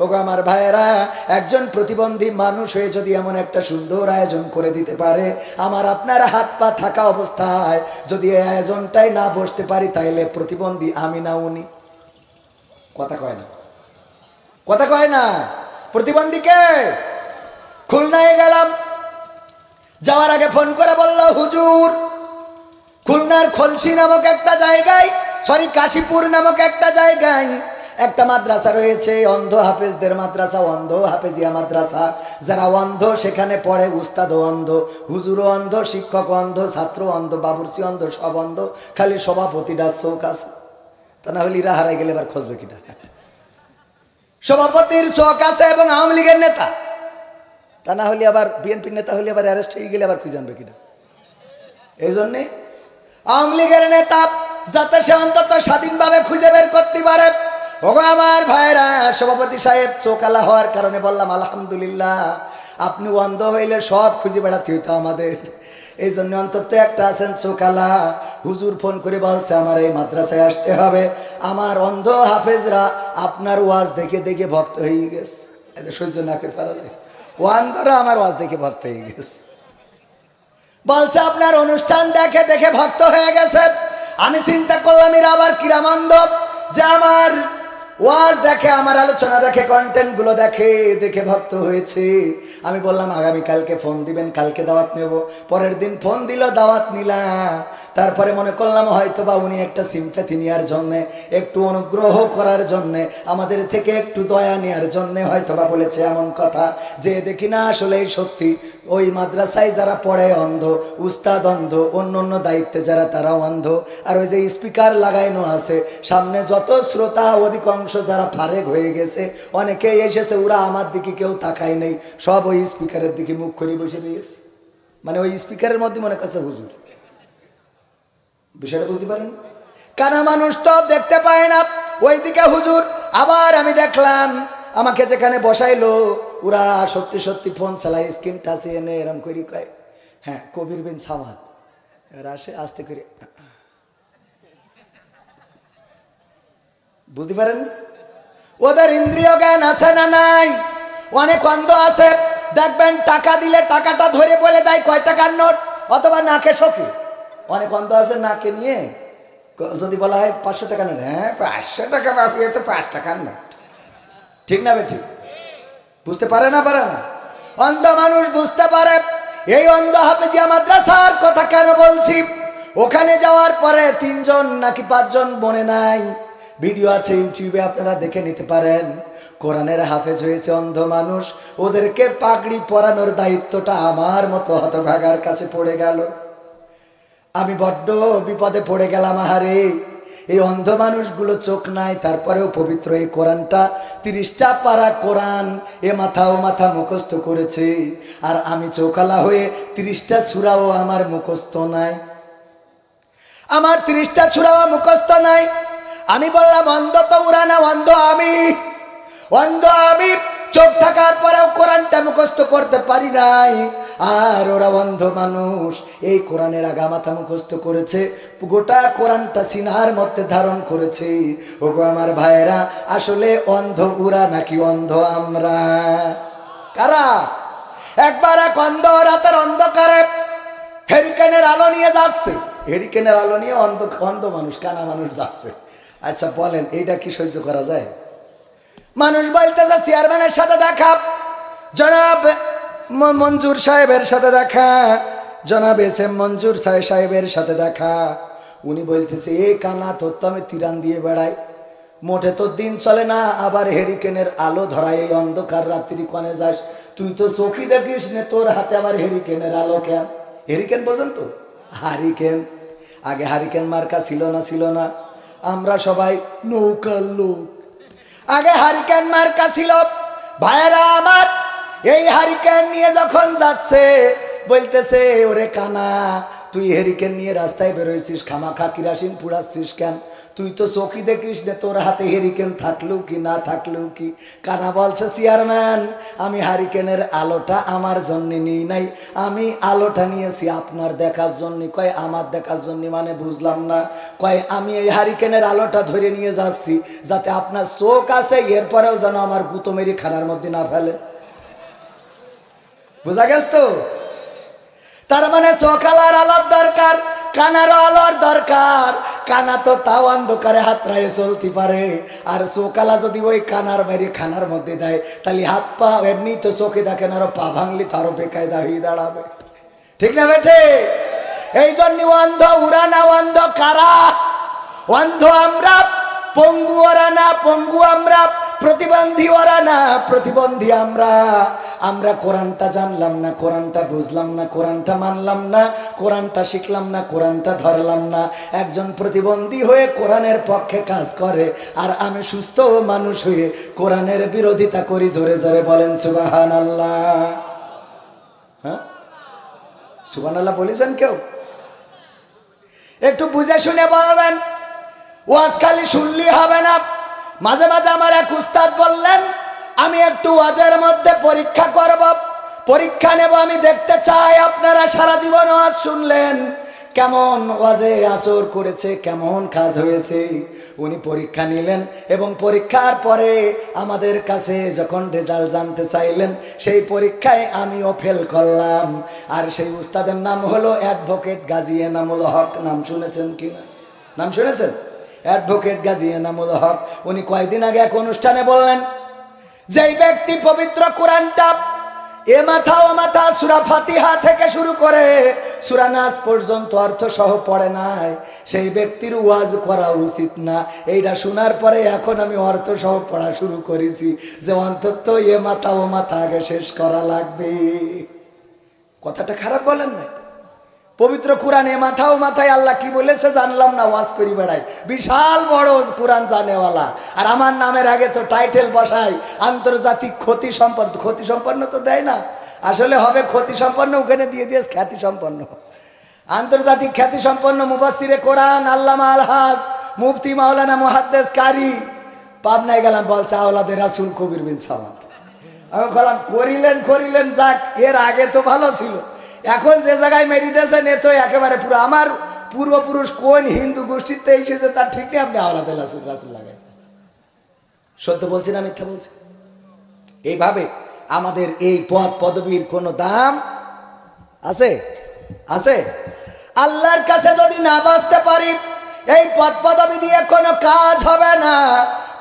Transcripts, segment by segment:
ওগো আমার ভাইয়েরা, একজন প্রতিবন্ধী মানুষ হয়ে যদি এমন একটা সুন্দর আয়োজন করে দিতে পারে, আমার আপনার হাত পা থাকা অবস্থায় যদি এই আয়োজনটাই না বসতে পারি, তাইলে প্রতিবন্ধী আমি না, উনি। কথা কয় না। কথা কয় না। প্রতিবন্ধীকে খুলনায় গেলাম। যাওয়ার আগে ফোন করে বলল, হুজুর, খুলনার খলসি নামক একটা জায়গায়, সরি, কাশীপুর নামক একটা জায়গায় একটা মাদ্রাসা রয়েছে, অন্ধ হাফেজদের মাদ্রাসা, অন্ধ হাফেজিয়া মাদ্রাসা। যারা অন্ধ, সেখানে পড়ে উস্তাদ অন্ধ হুজুর অন্ধ শিক্ষক অন্ধ ছাত্র অন্ধ বাবুরসি অন্ধ, সব অন্ধ, খালি সভাপতিটা চোখ আছে। তা না হলে ইরা হারাই গেলে এবার খোঁজবে কিনা সভাপতির চোখ আছে এবং আওয়ামী লীগের নেতা। তা না হলে আবার বিএনপির নেতা হলে আবার অ্যারেস্ট হয়ে গেলে আবার খুঁজে আনবে কিনা এই জন্যে আওয়ামী লীগের নেতা যাতে সে অন্তত স্বাধীনভাবে খুঁজে বের করতে পারে ওগো আমার ভাইরা, সভাপতি সাহেব চোকালা হওয়ার কারণে বললাম, আলহামদুলিল্লাহ, আপনি অন্ধ হইলে সব খুঁজে বেড়াতে হইতো আমাদের। এই জন্য অন্তত একটা আছেন চোকালা হুজুর ফোন করে বলছে, আমার এই মাদ্রাসায় আসতে হবে। আমার অন্ধ হাফেজরা আপনার ওয়াজ দেখে দেখে ভক্ত হয়ে গেছে। সহ্য না করে পারা যায় আমার ওয়াজ দেখে ভক্ত হয়ে গেছে। বলছে, আপনার অনুষ্ঠান দেখে দেখে ভক্ত হয়ে গেছে। আমি চিন্তা করলাম, এরা আবার কিরামন্দ? যে আমার ওয়াজ দেখে, আমার আলোচনা দেখে কন্টেন্টগুলো দেখে দেখে ভক্ত হয়েছে। আমি বললাম, আগামী কালকে ফোন দিবেন, কালকে দাওয়াত নেব। পরের দিন ফোন দিল, দাওয়াত নিলাম। তারপরে মনে করলাম হয়তো বা উনি একটা সিম্প্যাথি নেওয়ার জন্যে, একটু অনুগ্রহ করার জন্যে, আমাদের থেকে একটু দয়া নেওয়ার জন্যে হয়তো বা বলেছে এমন কথা। যে দেখি না, আসলেই সত্যি, ওই মাদ্রাসায় যারা পড়ে অন্ধ, উস্তাদ অন্ধ, অন্য অন্য দায়িত্বে যারা তারা অন্ধ। আর ওই যে স্পিকার লাগাইনো আছে, সামনে যত শ্রোতা অধিকাংশ যারা ফারেক হয়ে গেছে অনেকেই এসেছে, ওরা আমার দিকে কেউ তাকায় নেই। সব ওই স্পিকারের দিকে মুখ করে বসে রয়েছে। মানে ওই স্পিকারের মধ্যে মনে কাছে হুজুর। বিষয়টা বুঝতে পারেন? কানা মানুষ তো দেখতে পায় না। ওইদিকে হুজুর, আবার আমি দেখলাম, আমাকে যেখানে বসাইলো, ওরা সত্যি সত্যি ফোন চালাই স্ক্রিন টাচে এনে এরম করি কয় হ্যাঁ কবির বিন সামাদ এবার আসে, আস্তে করে বুঝতে পারেন? ওদের ইন্দ্রিয় জ্ঞান আছে না নাই? অনেক অন্ধ আছে। দেখবেন টাকা দিলে টাকাটা ধরে বলে দেয় কয় টাকার নোট? অথবা নাকে সখী অনেক অন্ধ আছে নাকে নিয়ে যদি বলা হয় পাঁচশো টাকা নোট। হ্যাঁ পাঁচশো টাকা এ তো পাঁচ টাকার নোট। ঠিক না বে ঠিক? বুঝতে পারে না পারে না? অন্ধ মানুষ বুঝতে পারে, এই অন্ধ হাফেজিয়া মাদ্রাসার কথা কেন বলছি? ওখানে যাওয়ার পরে তিনজন নাকি পাঁচজন বনে নাই? ভিডিও আছে ইউটিউবে, আপনারা দেখে নিতে পারেন। কোরআনের হাফেজ হয়েছে অন্ধ মানুষ। ওদেরকে পাগড়ি পরানোর দায়িত্বটা আমার মতো হতভাগার কাছে পড়ে গেল। আমি বড্ড বিপদে পড়ে গেলাম, আহারে। এই অন্ধ মানুষগুলো চোখ নাই, তারপরেও পবিত্র এই কোরআনটা। তিরিশটা পারা কোরআন এ মাথা ও মাথা মুখস্থ করেছে। আর আমি চোখালা হয়ে তিরিশটা ছুরাও আমার মুখস্থ নাই। আমার তিরিশটা ছুরাও মুখস্থ নাই। আমি বললাম, অন্ধ তো উড়া না অন্ধ আমি। অন্ধ আমি। চোখ থাকার পরেও কোরআনটা মুখস্থ করতে পারি নাই। আর ওরা অন্ধ মানুষ। এই কোরআনের আগা মাথা মুখস্থ করেছে। গোটা কোরআনটা সিনহার মধ্যে ধারণ করেছে। ওগো আমার ভাইয়েরা, আসলে অন্ধ উরা নাকি অন্ধ আমরা? কারা? একবার এক অন্ধ রাতের অন্ধকারে হেরিকেনের আলো নিয়ে যাচ্ছে। হেরিকেনের আলো নিয়ে অন্ধ অন্ধ মানুষ, কানা মানুষ যাচ্ছে। আচ্ছা বলেন, এইটা কি সহ্য করা যায়? মানুষ বলতেছে, চেয়ারম্যানের সাথে দেখা। জনাব মঞ্জুর সাহেবের সাথে দেখা। জনাব এস এম মঞ্জুর সাহেব সাহেবের সাথে দেখা। উনি বলতেছে, এ কানা তোর তো আমি তিরান দিয়ে বেড়াই। মোটে তোর দিন চলে না, আবার হেরিকেনের আলো ধরায় এই অন্ধকার রাত্রি কনে যাস। তুই তো চোখই দেখিস নে, তোর হাতে আবার হেরিকেনের আলো কেন? হেরিকেন বোঝেন তো? হারিকেন আগে হারিকেন মার্কা ছিল না ছিল না। আমরা সবাই নৌকার লোক। আগে হারিকেন মার্কা ছিল, ভাইয়েরা আমার, এই হারিকেন নিয়ে যখন যাচ্ছে, বলতেছে, ওরে কানা, তুই হেরিকেন নিয়ে রাস্তায় বেরোয়ছিস খামাখা, কিরাসিন পুড়াচ্ছিস কেন? তুই তো চকি দেখিস না, তোর হাতে হেরিকেন থাকলেও কি, না থাকলেও কি? কানা বলছে চেয়ারম্যান আমি হারিকেনের আলোটা আমার জন্য নিই নাই। আমি আলোটা নিয়েছি আপনার দেখার জন্য। কয়, আমার দেখার জন্য মানে বুঝলাম না। কয়, আমি এই হারিকেনের আলোটা ধরে নিয়ে যাচ্ছি, যাতে আপনার চোখ আছে, এরপরেও যেন আমার গুতো মেরি খানার মধ্যে না ফেলে। বোঝা গেছ তো? তার মানে চোখালার আলোর দরকার কানার আলোর দরকার কানা তো তাও অন্ধকারে হাতড়ায় চলতে পারে। আর চোখালা যদি ওই কানার বাইরে খানার মধ্যে দেয়, তাহলে হাত পা এমনি তো চোখে দেখেন আরও পা ভাঙলি তারও বেকায়দা হয়ে দাঁড়াবে। ঠিক না বেঠে? এই জন্য অন্ধ উড়ানা অন্ধ কারা? অন্ধ আমরা পঙ্গু ওরানা পঙ্গু আমরা প্রতিবন্ধী ওরা না, প্রতিবন্ধী আমরা। আমরা কোরআনটা জানলাম না, কোরআনটা বুঝলাম না, কোরআনটা মানলাম না, কোরআনটা শিখলাম না, কোরআনটা ধরলাম না। একজন প্রতিবন্ধী হয়ে কোরআনের পক্ষে কাজ করে, আর আমি সুস্থ মানুষ হয়ে কোরআনের বিরোধিতা করি, জোরে জোরে বলেন সুবাহান আল্লাহ হ্যাঁ? সুবান আল্লাহ বলেছেন কেউ? একটু বুঝে শুনে বলবেন, ওয়াজ খালি শুনলি হবে না। মাঝে মাঝে আমার এক উস্তাদ বললেন, আমি একটু ওয়াজের মধ্যে পরীক্ষা করব। পরীক্ষা নেব, আমি দেখতে চাই আপনারা সারা জীবন ওয়াজ শুনলেন। কেমন ওয়াজে আসর করেছে, কেমন কাজ হয়েছে? উনি পরীক্ষা নিলেন এবং পরীক্ষার পরে আমাদের কাছে যখন রেজাল্ট জানতে চাইলেন, সেই পরীক্ষায় আমিও ফেল করলাম। আর সেই উস্তাদের নাম হলো অ্যাডভোকেট গাজী এনামুল হক। নাম শুনেছেন কিনা নাম শুনেছেন? অ্যাডভোকেট গাজী এনামুল হক, উনি কয়েকদিন আগে এক অনুষ্ঠানে বললেন, যেই ব্যক্তি পবিত্র কোরআনটা এ মাথা ও মাথা সুরা ফাতিহা থেকে শুরু করে সুরা নাস পর্যন্ত অর্থ সহ পড়ে নাই, সেই ব্যক্তির ওয়াজ করা উচিত না। এইটা শোনার পরে এখন আমি অর্থ সহ পড়া শুরু করেছি, যে অন্তত এ মাথা ও মাথা আগে শেষ করা লাগবে। কথাটা খারাপ বলেন নাই। পবিত্র কোরআনে মাথা ও মাথায় আল্লাহ কি বলেছে জানলাম না, ওয়াজ করি বেড়াই। বিশাল বড় কোরআন জানেওয়ালা। আর আমার নামের আগে তো টাইটেল বসাই, আন্তর্জাতিক ক্ষতি সম্পন্ন ক্ষতি সম্পন্ন তো দেয় না। আসলে হবে ক্ষতি সম্পন্ন, ওখানে দিয়ে দিয়ে খ্যাতি সম্পন্ন। আন্তর্জাতিক খ্যাতি সম্পন্ন মুবাসিরে কোরআন, আল্লামা আলহাজ মুফতি মাওলানা মুহাদ্দেস কারি। পাবনায় গেলাম, বলছে আওলাদের রাসুল কবির বিন সামাদ। আমি বললাম, করিলেন করিলেন, যাক, এর আগে তো ভালো ছিল। এখন যে জায়গায় মেরি দিয়েছেন এ তো একেবারে পুরো আমার পূর্বপুরুষ কোন হিন্দু গোষ্ঠীতে এসেছে তার ঠিক নেই, আপনি আওলাদ রাসুল রাসুল লাগাই সত্য বলছি না মিথ্যা বলছি? এইভাবে আমাদের এই পদ পদবীর কোনো দাম আছে? আছে? আল্লাহর কাছে যদি না বাঁচতে পারি, এই পদ পদবী দিয়ে কোনো কাজ হবে না।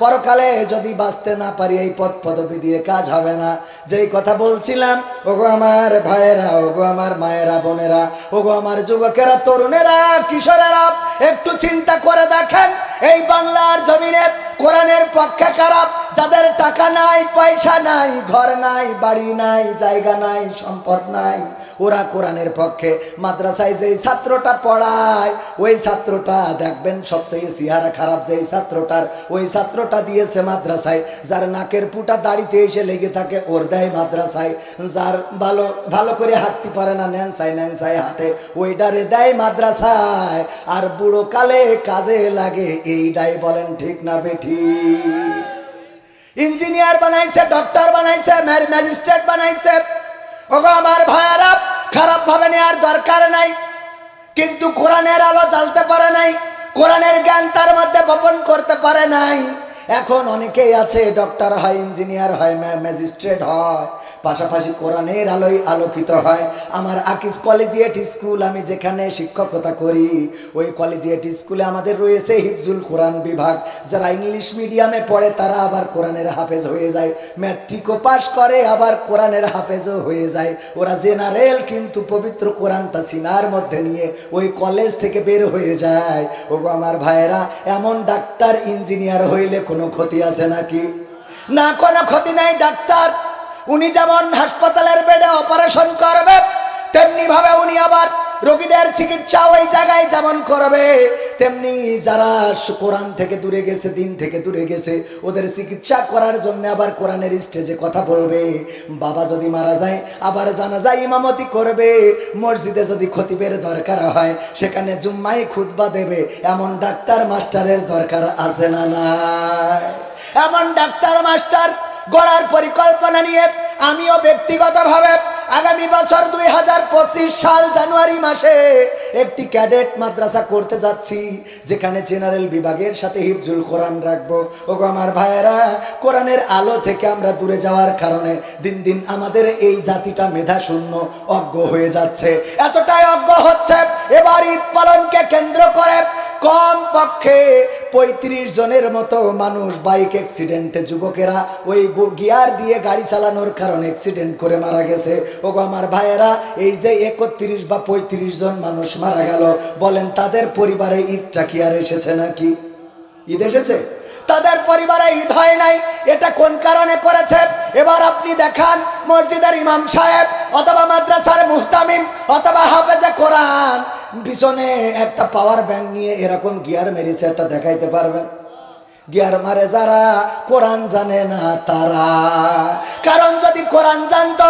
পরকালে যদি বাঁচতে না পারি, এই পদ পদবী দিয়ে কাজ হবে না। যেই কথা বলছিলাম, ওগো আমার ভাইয়েরা, ওগো আমার মায়েরা, বোনেরা, ওগো আমার যুবকেরা, তরুণেরা, কিশোরেরা, একটু চিন্তা করে দেখেন, এই বাংলার জমিনে কোরআনের পক্ষে খারাপ যাদের টাকা নাই, পয়সা নাই, ঘর নাই, বাড়ি নাই, জায়গা নাই, সম্পদ নাই, ওরা কোরআনের পক্ষে মাদ্রাসায় যেই ছাত্রটা পড়ায়, ওই ছাত্রটা দেখবেন সবচেয়ে চেহারা খারাপ, যেই ছাত্রটার, ওই ছাত্রটা দিয়েছে মাদ্রাসায়, যার নাকের পুটা দাড়িতে এসে লেগে থাকে, ওর দেয় মাদ্রাসায়, যার ভালো ভালো করে হাঁটতে পারে না ন্যাংসাই ন্যাংসাই হাঁটে ওইটারে দেয় মাদ্রাসায়, আর বুড়ো কালে কাজে লাগে এইটাই বলেন ঠিক না বেঠি ইঞ্জিনিয়ার বানাইছে ডক্টর বানাইছে ম্যাজিস্ট্রেট বানাইছে। ওগো আমার ভাইয়ারা খারাপ ভাবে নেওয়ার দরকার নাই। কিন্তু কোরআনের আলো জ্বালতে পারে নাই। কোরআনের জ্ঞান তার মধ্যে বপন করতে পারে নাই। এখন অনেকেই আছে ডক্টর হয় ইঞ্জিনিয়ার হয় ম্যাজিস্ট্রেট হয়, পাশাপাশি কোরআনের আলোয় আলোকিত হয়। আমার আকিস কলেজিয়েট স্কুল, আমি যেখানে শিক্ষকতা করি, ওই কলেজিয়েট স্কুলে আমাদের রয়েছে হিফজুল কোরআন বিভাগ। যারা ইংলিশ মিডিয়ামে পড়ে, তারা আবার কোরআনের হাফেজ হয়ে যায়। ম্যাট্রিকও পাশ করে, আবার কোরআনের হাফেজও হয়ে যায়। ওরা জেনারেল কিন্তু পবিত্র কোরআনটা সিনার মধ্যে নিয়ে ওই কলেজ থেকে বের হয়ে যায়। ওগো আমার ভাইয়েরা, এমন ডাক্তার ইঞ্জিনিয়ার হইলে কোনো ক্ষতি আছে নাকি? না, কোনো ক্ষতি নাই, ডাক্তার। উনি যেমন হাসপাতালের বেডে অপারেশন করবে তেমনি ভাবে উনি আবার রোগীদের চিকিৎসা ওই জায়গায় যেমন করবে, তেমনি যারা কোরআন থেকে দূরে গেছে, দিন থেকে দূরে গেছে, ওদের চিকিৎসা করার জন্য আবার কোরআনের স্টেজে কথা বলবে। বাবা যদি মারা যায়, আবার জানা যায় ইমামতি করবে। মসজিদে যদি খতিবের দরকার হয়, সেখানে জুম্মাই খুতবা দেবে। এমন ডাক্তার, মাস্টারের দরকার আছে না নাই? এমন ডাক্তার, মাস্টার গড়ার পরিকল্পনা নিয়ে আমিও ব্যক্তিগতভাবে আগামী বছর দুই হাজার পঁচিশ সাল জানুয়ারি মাসে একটি ক্যাডেট মাদ্রাসা করতে যাচ্ছি, যেখানে জেনারেল বিভাগের সাথে হিফজুল কোরআন রাখব। ওগো আমার ভাইয়েরা, কোরআনের আলো থেকে আমরা দূরে যাওয়ার কারণে দিন দিন আমাদের এই জাতিটা মেধা শূন্য অজ্ঞ হয়ে যাচ্ছে। এতটাই অজ্ঞ হচ্ছে, এবার ঈদ পালনকে কেন্দ্র করে কম পক্ষে পঁয়ত্রিশ জনের মতো মানুষ বাইক অ্যাক্সিডেন্টে যুবকেরা ওই গিয়ার দিয়ে গাড়ি চালানোর কারণে অ্যাক্সিডেন্ট করে মারা গেছে। ওগো আমার ভাইয়েরা, এই যে একত্রিশ বা পঁয়ত্রিশ জন মানুষ মারা গেল, বলেন তাদের পরিবারে ঈদটা কি আর এসেছে নাকি? ঈদ এসেছে? তাদের পরিবারে ঈদ হয় নাই, এটা কোন কারণে করেছে? এবার আপনি দেখান মসজিদের ইমাম সাহেব, অথবা মাদ্রাসার মুহতামিম, অথবা হাফেজে কোরআন। পিছনে একটা পাওয়ার ব্যাংক নিয়ে এরকম গিয়ার মেরেছে, একটা দেখাইতে পারবেন? গিয়ার মারে যারা, কোরআন জানে না তারা। কোরআন জানত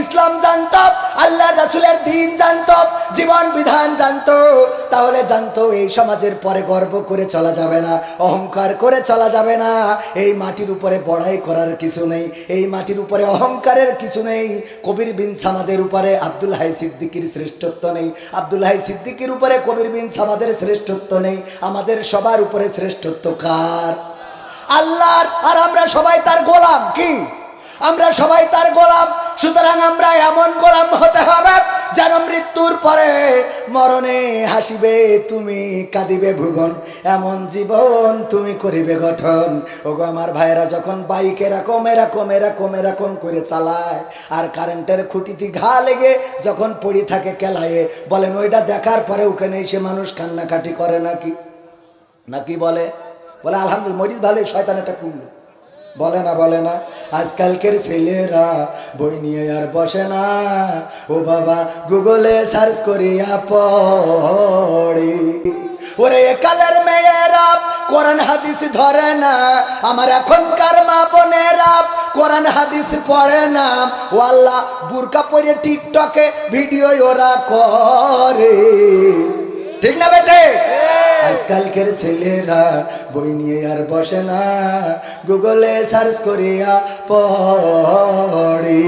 ইসলাম জানত আল্লাহ রাসুলের দিন জানত জীবন বিধান জানত, তাহলে জানতো এই সমাজের পরে গর্ব করে চলা যাবে না, অহংকার করে চলা যাবে না, এই মাটির উপরে বড়াই করার কিছু নেই, এই মাটির উপরে অহংকারের কিছু নেই, কবির বিন সামাদের উপরে আব্দুল হাই সিদ্দিকির শ্রেষ্ঠত্ব নেই, আব্দুল হাই সিদ্দিকির উপরে কবির বিন সামাদের শ্রেষ্ঠত্ব নেই, আমাদের সবার উপরে শ্রেষ্ঠত্ব কার? আল্লাহর, আর আমরা সবাই তার গোলাম, কি? আমরা সবাই তার গোলাম, সুতরাং আমরা এমন গোলাম হতে হবে যেন মৃত্যুর পরে মরণে হাসিবে, তুমি কাঁদিবে ভুবন, এমন জীবন তুমি করিবে গঠন। ওগো আমার ভাইয়েরা, যখন বাইক এরকম এরকম এরকম এরকম করে চালায়, আর কারেন্টের খুঁটিতে ঘা লেগে যখন পড়ি থাকে কেলায়ে, বলেন, ওইটা দেখার পরে ওখানে এসে মানুষ কান্নাকাটি করে নাকি? নাকি বলে? বলে, আলহামদুলিল্লাহ মরিদ ভালোই শয়তান একটা কুমড়ো। বলে না বলে না। আজকালকের ছেলেরা বই নিয়ে আর বসে না। ও বাবা, গুগলে সার্চ করিয়া পড়ে। ওরে কালের মেয়েরা, কোরআন হাদিস ধরে না। আমার এখনকার মা বোনেরা কোরআন হাদিস পড়ে না। ও আল্লাহ, বুরকা পরে টিকটকে ভিডিও ওরা করে। ঠিক না বেটে? আজকালকের ছেলেরা বই নিয়ে আর বসে না। গুগলে সার্চ করিয়া পড়ে।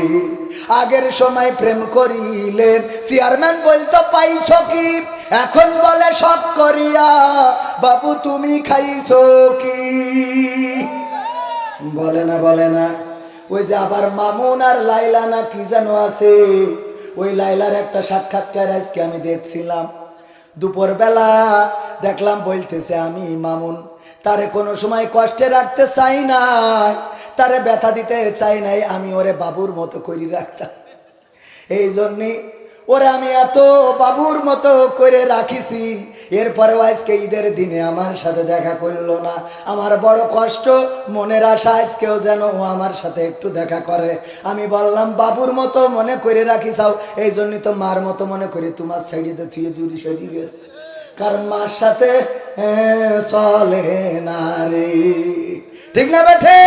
আগের সময় প্রেম করিলে চেয়ারম্যান বলতো পাইছ কি? এখন বলে সব করিয়া। বাবু তুমি খাইছ কি? বলে না বলে না। ওই যে আবার মামুন আর লাইলা না কি যেন আছে। ওই লাইলার একটা সাক্ষাৎকার আজকে আমি দেখছিলাম। দুপুরবেলা দেখলাম বলতেছে আমি মামুন, তারে কোনো সময় কষ্টে রাখতে চাই নাই, তারে ব্যথা দিতে চাই নাই, আমি ওরে বাবুর মতো করি রাখতাম। এই জন্যে ওরে আমি এত বাবুর মতো করে রাখিছি এরপরেও আজকে ঈদের দিনে আমার সাথে দেখা করল না। আমার বড় কষ্ট, মনের আশা আজকেও যেন ও আমার সাথে একটু দেখা করে। আমি বললাম, বাবুর মতো মনে করে রাখি চাও এই জন্যই তো মার মতো মনে করি তোমার সাইডে থুয়ে দূরে সরিয়ে গেছে। কারণ মার সাথে চলে না রে। ঠিক না বেঠে?